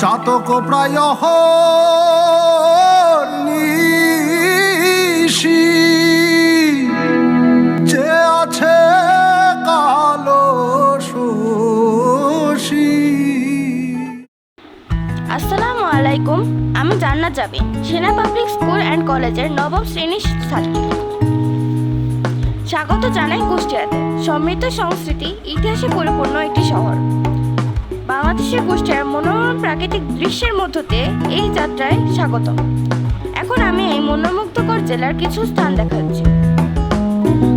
চাতক প্রায় নিশি যে আছে কালো শশী। আসসালামু আলাইকুম, আমি জান্নাত যাবি, সেনা পাবলিক স্কুল অ্যান্ড কলেজের নবম শ্রেণির ছাত্রী। স্বাগত জানাই কুষ্টিয়াতে, সমৃদ্ধ সংস্কৃতি, ইতিহাসে পরিপূর্ণ একটি শহর। বাংলাদেশের কুষ্টিয়ার মনোরম প্রাকৃতিক দৃশ্যের মধ্যতে এই যাত্রায় স্বাগত এখন আমি এই মনোমুগ্ধকর জেলার কিছু স্থান দেখাচ্ছি।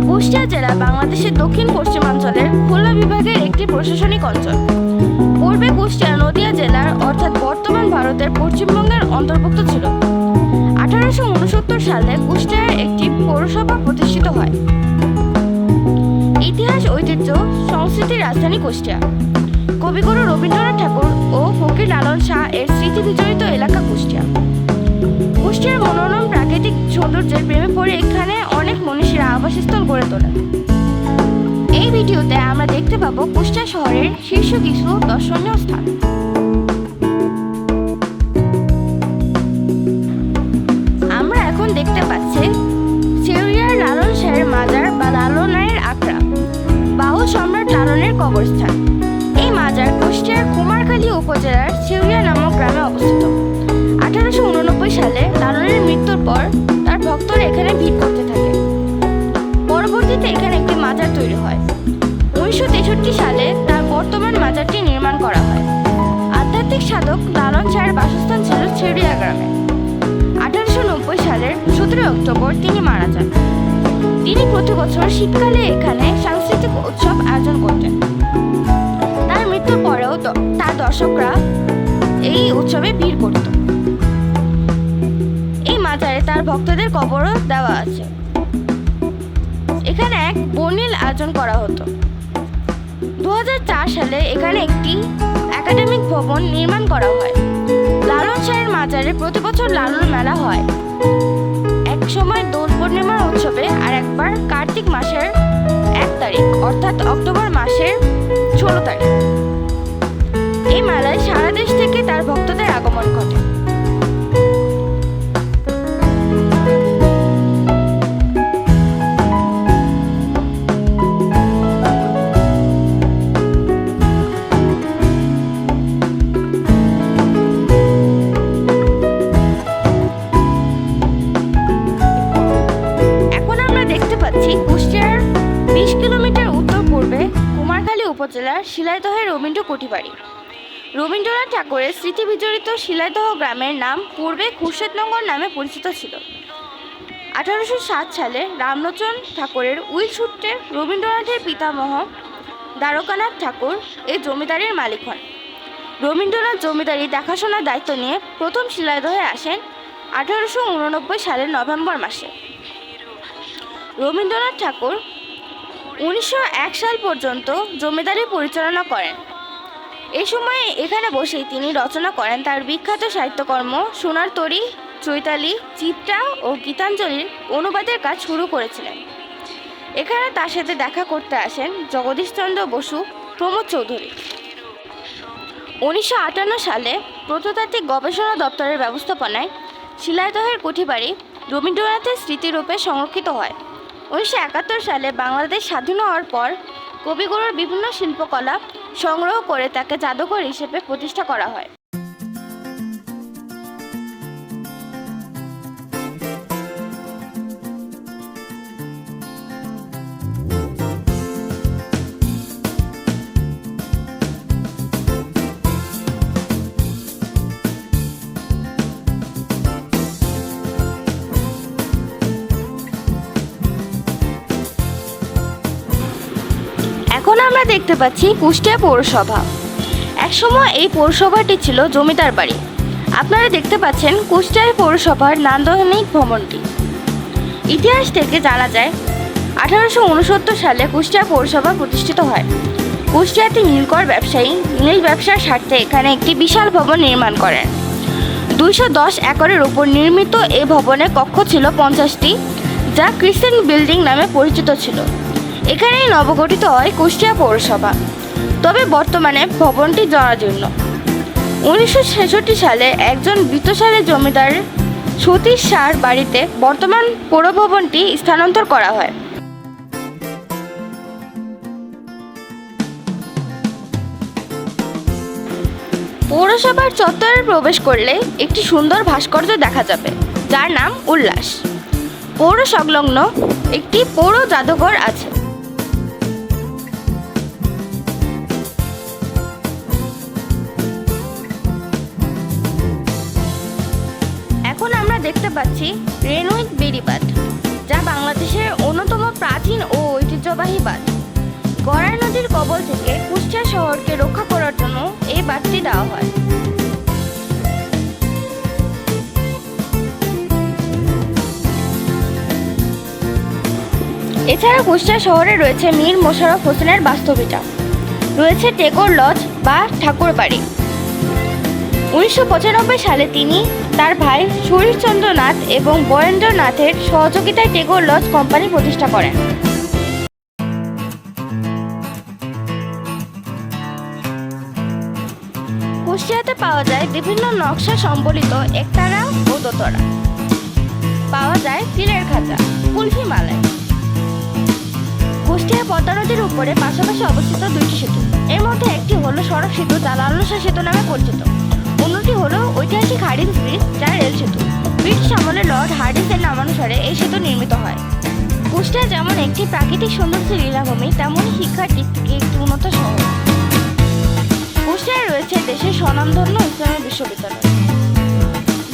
কুষ্টিয়া জেলা বাংলাদেশের দক্ষিণ পশ্চিমাঞ্চলের খুলনা বিভাগের একটি প্রশাসনিক অঞ্চল। পূর্বে কুষ্টিয়া নদিয়া জেলার, অর্থাৎ বর্তমান ভারতের পশ্চিমবঙ্গের অন্তর্ভুক্ত ছিল। আঠারোশো উনসত্তর সালে কুষ্টিয়ার একটি পৌরসভা প্রতিষ্ঠিত হয়। ইতিহাস, ঐতিহ্য, সংস্কৃতির রাজধানী কুষ্টিয়া। কবিগুরু রবীন্দ্রনাথ ঠাকুর ও ফকির লালন শাহ এর স্মৃতি বিজড়িত এলাকা কুষ্টিয়া। কুষ্টিয়ার মনোরম প্রাকৃতিক সৌন্দর্যের প্রেমে পড়ে এখানে অনেক মনীষীরা আবাসস্থল গড়ে তোলে এই ভিডিওতে আমরা দেখতে পাবো কুষ্টিয়া শহরের শীর্ষ কিছু দর্শনীয় স্থান। আমরা এখন দেখতে পাচ্ছি সেউরিয়ার লালন শাহের মাজার বা লালনের আখড়া। বাহু সম্রাট লালনের কবরস্থান। এই কুষ্টিয়ার কুমারখালী উপজেলার সেউরিয়া নামক গ্রামে অবস্থিত। আঠারোশো উননব্বই সালে লালনের মৃত্যুর পর তার ভক্তরা এখানে ভিড় করতে থাকে। পরবর্তীতে এখানে একটি মাজার তৈরি হয়। উনিশশো তেষট্টি সালে তার বর্তমান মাজারটি নির্মাণ করা হয়। আধ্যাত্মিক সাধক লালন শাহের বাসস্থান ছিল ছেড়িয়া গ্রামে। আঠারোশো নব্বই সালের সতেরোই অক্টোবর তিনি মারা যান। তিনি প্রতি বছর শীতকালে এখানে সাংস্কৃতিক উৎসব আয়োজন করতেন। দর্শকরা এই উৎসবে ভিড় করত। এই মাজারে তার ভক্তদের কবরও দেওয়া আছে। এখানে এক বর্ণিল আয়োজন করা হতো। দু হাজার চার সালে এখানে একটি একাডেমিক ভবন নির্মাণ করা হয়। লালন শাহের মাজারে প্রতি বছর লালন মেলা হয়। এক সময় দোল পূর্ণিমার উৎসবে আর একবার কার্তিক মাসের এক তারিখ, অর্থাৎ অক্টোবর মাসের ষোলো তারিখ। মেলায় সারা দেশ থেকে তার ভক্তদের আগমন ঘটে। কুমারখালী উপজেলার শিলাইদহের রবীন্দ্র কুটিবাড়ি। রবীন্দ্রনাথ ঠাকুরের স্মৃতি বিজড়িত শিলাইদহ গ্রামের নাম পূর্বে খুরশেদনগর নামে পরিচিত ছিল। আঠারোশো সাত সালে রামলোচন ঠাকুরের উইল সূত্রে রবীন্দ্রনাথের পিতামহ দ্বারকানাথ ঠাকুর এই জমিদারির মালিক হন। রবীন্দ্রনাথ জমিদারি দেখাশোনার দায়িত্ব নিয়ে প্রথম শিলাইদহে আসেন আঠারোশো উননব্বই সালের নভেম্বর মাসে। রবীন্দ্রনাথ ঠাকুর উনিশশো এক সাল পর্যন্ত জমিদারি পরিচালনা করেন। এই সময়ে এখানে বসেই তিনি রচনা করেন তার বিখ্যাত সাহিত্যকর্ম সোনার তরী, চৈতালি, চিত্রা ও গীতাঞ্জলির অনুবাদের কাজ শুরু করেছিলেন। এখানে তার সাথে দেখা করতে আসেন জগদীশচন্দ্র বসু, প্রমোদ চৌধুরী। উনিশশো আটান্ন সালে প্রত্নতাত্ত্বিক গবেষণা দপ্তরের ব্যবস্থাপনায় শিলাইদহের কুঠিবাড়ি রবীন্দ্রনাথের স্মৃতিরূপে সংরক্ষিত হয়। উনিশশো একাত্তর সালে বাংলাদেশ স্বাধীন হওয়ার পর কবিগুরুর বিভিন্ন শিল্পকলা সংগ্রহ করে তাকে জাদুঘর হিসেবে প্রতিষ্ঠা করা হয়। দেখতে পাচ্ছি কুষ্টিয়া পৌরসভা। একসময় এই পৌরসভাটি ছিল জমিদার বাড়ি। আপনারা দেখতে পাচ্ছেন কুষ্টিয়া পৌরসভার নান্দনিক ভবনটি। ইতিহাস থেকে জানা যায়, আঠারোশো উনসত্তর সালে কুষ্টিয়া পৌরসভা প্রতিষ্ঠিত হয়। কুষ্টিয়াতে নীলকর ব্যবসায়ী নীল ব্যবসার স্বার্থে এখানে একটি বিশাল ভবন নির্মাণ করেন। দুইশো দশ একরের উপর নির্মিত এই ভবনে কক্ষ ছিল পঞ্চাশটি, যা ক্রিসেন্ট বিল্ডিং নামে পরিচিত ছিল। এখানেই নবগঠিত হয় কুষ্টিয়া পৌরসভা। তবে বর্তমানে ভবনটি জরাজীর্ণ। উনিশশো ছেষট্টি সালে একজন বৃত্তশালী জমিদার সতীশ সার বাড়িতে বর্তমান পৌরভবনটি স্থানান্তর করা হয়। পৌরসভার চত্বরে প্রবেশ করলে একটি সুন্দর ভাস্কর্য দেখা যাবে, যার নাম উল্লাস। পৌর সংলগ্ন একটি পৌর জাদুঘর আছে। পাচ্ছি রেনুইট বেড়িবাঁধ যা বাংলাদেশের অন্যতম প্রাচীন ও ঐতিহ্যবাহী বাঁধ গড়াই নদীর কবল থেকে কুষ্টিয়া শহরকে রক্ষা করার জন্য এই বাঁধটি দেওয়া হয়। এছাড়া কুষ্টিয়া শহরে রয়েছে মীর মোশাররফ হোসেনের বাস্তবিটা রয়েছে টেগোর লজ বা ঠাকুর বাড়ি উনিশশো পঁচানব্বই সালে তিনি তার ভাই শরীরচন্দ্র নাথ এবং বরেন্দ্রনাথের সহযোগিতায় টেগোর লজ কোম্পানি প্রতিষ্ঠা করেন। কুষ্টিয়াতে পাওয়া যায় বিভিন্ন নকশা সম্বলিত একতারা ও দোতরা। পাওয়া যায় তিলের খাঁচা কুলফি মালাই। কুষ্টিয়া পদ্মা নদীর উপরে পাশাপাশি অবস্থিত দুইটি সেতু। এর মধ্যে একটি হলো সড়ক সেতু, যা লালনসা সেতু নামে পরিচিত। অন্যটি হলো ঐতিহাসিক হার্ডিন্স ব্রিজ যা রেল সেতু। ব্রিটিশ আমলে লর্ড হার্ডিন্সের নামানুসারে এই সেতু নির্মিত হয়। কুষ্টিয়া যেমন একটি প্রাকৃতিক সৌন্দর্যের লীলাভূমি, তেমনই শিক্ষার দিক থেকে একটি উন্নত শহর। কুষ্টিয়ায় রয়েছে দেশের স্বনামধন্য ইসলামী বিশ্ববিদ্যালয়।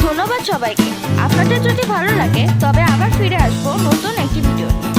ধন্যবাদ সবাইকে। আপনাদের যদি ভালো লাগে, তবে আবার ফিরে আসব নতুন একটি ভিডিও নিয়ে।